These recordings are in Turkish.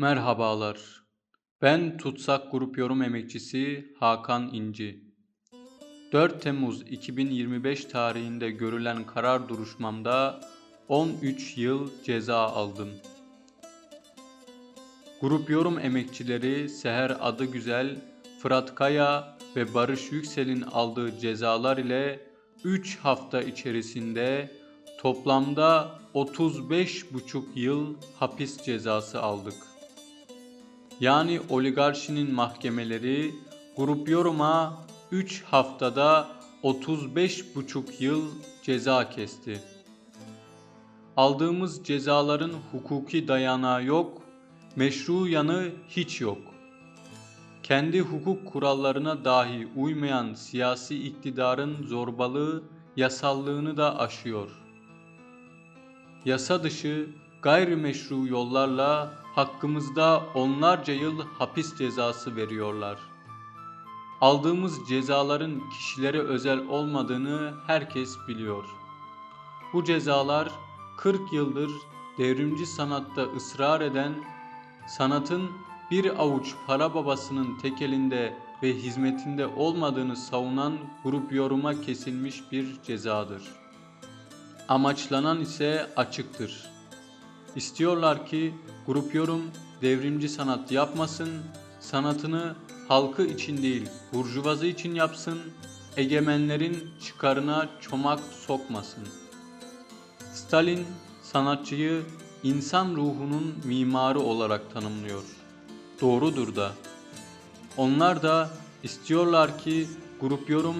Merhabalar. Ben Tutsak Grup Yorum Emekçisi Hakan İnci. 4 Temmuz 2025 tarihinde görülen karar duruşmamda 13 yıl ceza aldım. Grup Yorum Emekçileri Seher Adıgüzel, Fırat Kaya ve Barış Yüksel'in aldığı cezalar ile 3 hafta içerisinde toplamda 35,5 yıl hapis cezası aldık. Yani oligarşinin mahkemeleri Grup Yorum'a 3 haftada 35,5 yıl ceza kesti. Aldığımız cezaların hukuki dayanağı yok, meşru yanı hiç yok. Kendi hukuk kurallarına dahi uymayan siyasi iktidarın zorbalığı yasallığını da aşıyor. Yasa dışı gayrimeşru yollarla hakkımızda onlarca yıl hapis cezası veriyorlar. Aldığımız cezaların kişilere özel olmadığını herkes biliyor. Bu cezalar 40 yıldır devrimci sanatta ısrar eden, sanatın bir avuç para babasının tekelinde ve hizmetinde olmadığını savunan grup yoruma kesilmiş bir cezadır. Amaçlanan ise açıktır. İstiyorlar ki grup yorum devrimci sanat yapmasın, sanatını halkı için değil burjuvazı için yapsın, egemenlerin çıkarına çomak sokmasın. Stalin sanatçıyı insan ruhunun mimarı olarak tanımlıyor. Doğrudur da. Onlar da istiyorlar ki grup yorum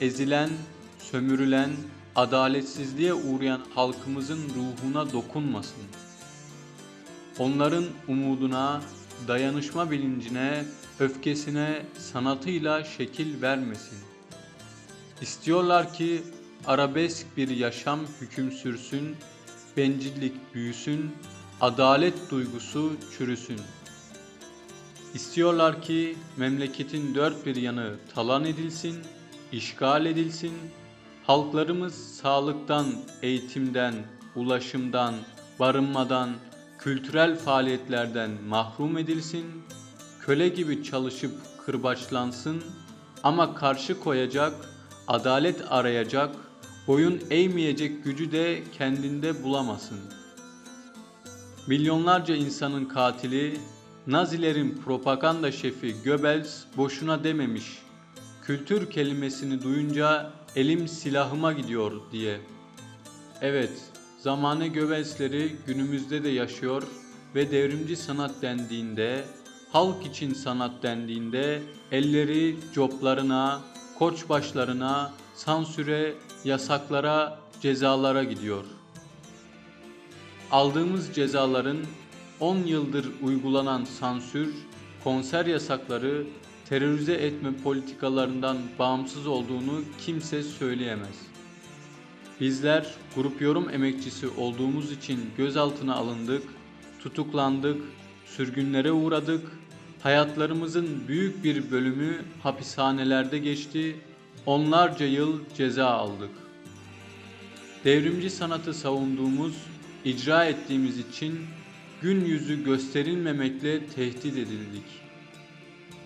ezilen, sömürülen, adaletsizliğe uğrayan halkımızın ruhuna dokunmasın. Onların umuduna, dayanışma bilincine, öfkesine sanatıyla şekil vermesin. İstiyorlar ki arabesk bir yaşam hüküm sürsün, bencillik büyüsün, adalet duygusu çürüsün. İstiyorlar ki memleketin dört bir yanı talan edilsin, işgal edilsin, halklarımız sağlıktan, eğitimden, ulaşımdan, barınmadan, kültürel faaliyetlerden mahrum edilsin, köle gibi çalışıp kırbaçlansın ama karşı koyacak, adalet arayacak, boyun eğmeyecek gücü de kendinde bulamasın. Milyonlarca insanın katili, Nazilerin propaganda şefi Goebbels boşuna dememiş, kültür kelimesini duyunca elim silahıma gidiyor diye. Evet, Zamane Göbelsleri günümüzde de yaşıyor ve devrimci sanat dendiğinde, halk için sanat dendiğinde elleri coplarına, koçbaşlarına, sansüre, yasaklara, cezalara gidiyor. Aldığımız cezaların 10 yıldır uygulanan sansür, konser yasakları, terörize etme politikalarından bağımsız olduğunu kimse söyleyemez. Bizler grup yorum emekçisi olduğumuz için gözaltına alındık, tutuklandık, sürgünlere uğradık, hayatlarımızın büyük bir bölümü hapishanelerde geçti, onlarca yıl ceza aldık. Devrimci sanatı savunduğumuz, icra ettiğimiz için gün yüzü gösterilmemekle tehdit edildik.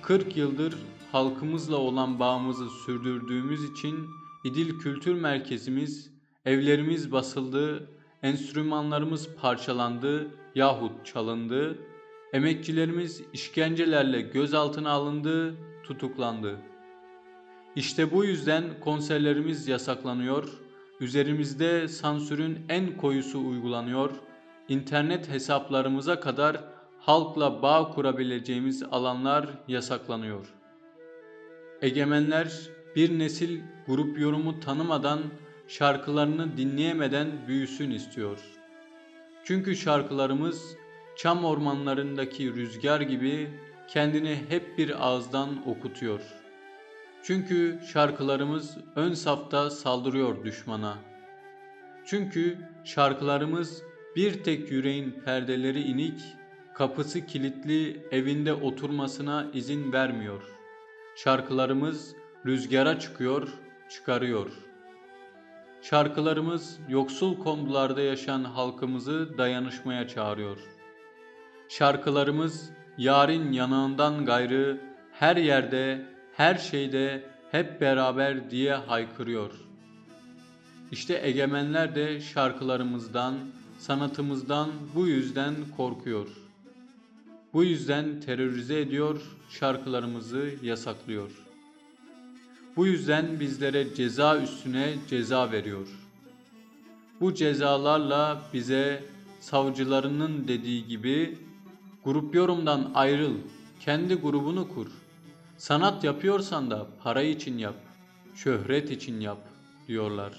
40 yıldır halkımızla olan bağımızı sürdürdüğümüz için İdil Kültür Merkezimiz Evlerimiz basıldı, enstrümanlarımız parçalandı yahut çalındı, emekçilerimiz işkencelerle gözaltına alındı, tutuklandı. İşte bu yüzden konserlerimiz yasaklanıyor, üzerimizde sansürün en koyusu uygulanıyor, internet hesaplarımıza kadar halkla bağ kurabileceğimiz alanlar yasaklanıyor. Egemenler bir nesil grup yorumu tanımadan şarkılarını dinleyemeden büyüsün istiyor. Çünkü şarkılarımız çam ormanlarındaki rüzgar gibi kendini hep bir ağızdan okutuyor. Çünkü şarkılarımız ön safta saldırıyor düşmana. Çünkü şarkılarımız bir tek yüreğin perdeleri inik, kapısı kilitli evinde oturmasına izin vermiyor. Şarkılarımız rüzgara çıkıyor, çıkarıyor.'' Şarkılarımız yoksul kondularda yaşayan halkımızı dayanışmaya çağırıyor. Şarkılarımız yarın yanağından gayrı her yerde, her şeyde hep beraber diye haykırıyor. İşte egemenler de şarkılarımızdan, sanatımızdan bu yüzden korkuyor. Bu yüzden terörize ediyor, şarkılarımızı yasaklıyor. Bu yüzden bizlere ceza üstüne ceza veriyor. Bu cezalarla bize savcılarının dediği gibi grup yorumdan ayrıl, kendi grubunu kur. Sanat yapıyorsan da para için yap, şöhret için yap diyorlar.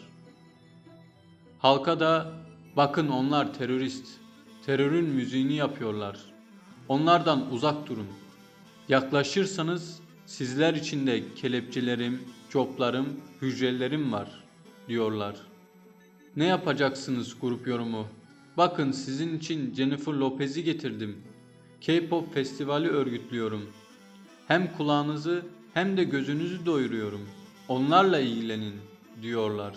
Halka da bakın onlar terörist, terörün müziğini yapıyorlar. Onlardan uzak durun. Yaklaşırsanız sizler için de kelepçelerim, coplarım, hücrelerim var diyorlar. Ne yapacaksınız grup yorumu? Bakın sizin için Jennifer Lopez'i getirdim. K-pop festivali örgütlüyorum. Hem kulağınızı hem de gözünüzü doyuruyorum. Onlarla ilgilenin diyorlar.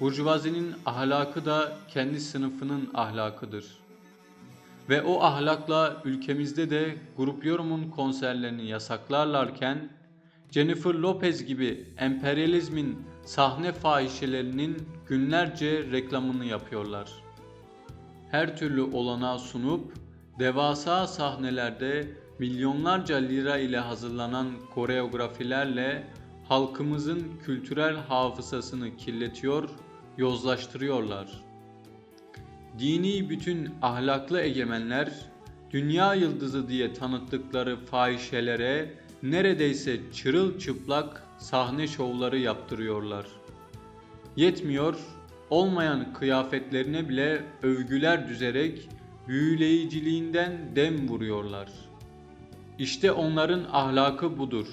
Burjuvazinin ahlakı da kendi sınıfının ahlakıdır. Ve o ahlakla ülkemizde de grup yorumun konserlerini yasaklarlarken Jennifer Lopez gibi emperyalizmin sahne fahişelerinin günlerce reklamını yapıyorlar. Her türlü olanağı sunup devasa sahnelerde milyonlarca lira ile hazırlanan koreografilerle halkımızın kültürel hafızasını kirletiyor, yozlaştırıyorlar. Dini bütün ahlaklı egemenler dünya yıldızı diye tanıttıkları fahişelere neredeyse çırılçıplak sahne şovları yaptırıyorlar. Yetmiyor, olmayan kıyafetlerine bile övgüler düzerek büyüleyiciliğinden dem vuruyorlar. İşte onların ahlakı budur.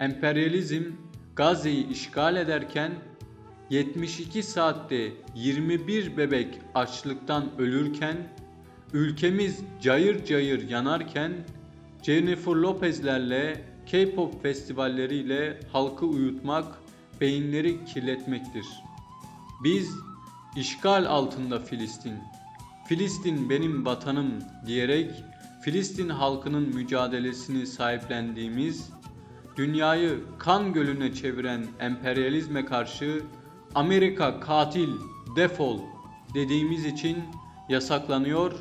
Emperyalizm Gazze'yi işgal ederken 72 saatte 21 bebek açlıktan ölürken, ülkemiz cayır cayır yanarken Jennifer Lopez'lerle K-pop festivalleriyle halkı uyutmak, beyinleri kirletmektir. Biz işgal altında Filistin, Filistin benim vatanım diyerek Filistin halkının mücadelesini sahiplendiğimiz, dünyayı kan gölüne çeviren emperyalizme karşı Amerika katil, defol dediğimiz için yasaklanıyor,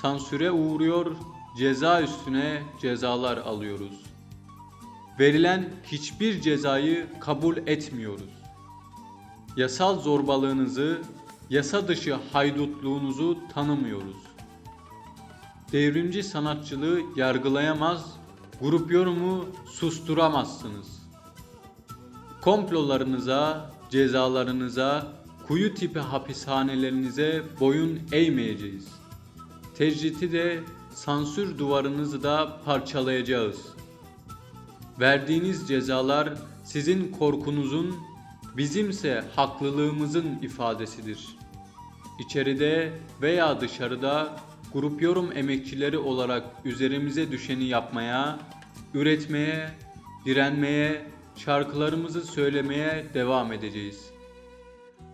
sansüre uğruyor, ceza üstüne cezalar alıyoruz. Verilen hiçbir cezayı kabul etmiyoruz. Yasal zorbalığınızı, yasa dışı haydutluğunuzu tanımıyoruz. Devrimci sanatçılığı yargılayamaz, grup yorumu susturamazsınız. Komplolarınıza, cezalarınıza, kuyu tipi hapishanelerinize boyun eğmeyeceğiz. Tecriti de sansür duvarınızı da parçalayacağız. Verdiğiniz cezalar sizin korkunuzun, bizimse haklılığımızın ifadesidir. İçeride veya dışarıda grup yorum emekçileri olarak üzerimize düşeni yapmaya, üretmeye, direnmeye, şarkılarımızı söylemeye devam edeceğiz.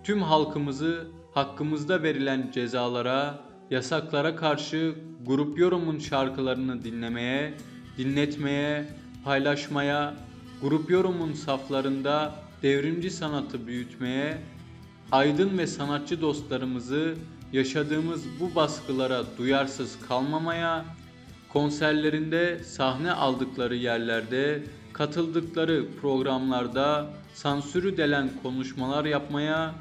Tüm halkımızı hakkımızda verilen cezalara, yasaklara karşı grup yorumun şarkılarını dinlemeye, dinletmeye, paylaşmaya, grup yorumun saflarında devrimci sanatı büyütmeye, aydın ve sanatçı dostlarımızı yaşadığımız bu baskılara duyarsız kalmamaya, konserlerinde sahne aldıkları yerlerde, katıldıkları programlarda sansürü delen konuşmalar yapmaya,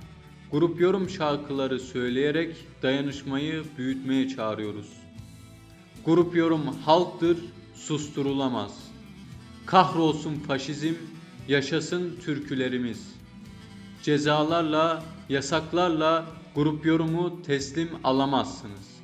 grup yorum şarkıları söyleyerek dayanışmayı büyütmeye çağırıyoruz. Grup yorum halktır, susturulamaz. Kahrolsun faşizm, yaşasın türkülerimiz. Cezalarla, yasaklarla grup yorumu teslim alamazsınız.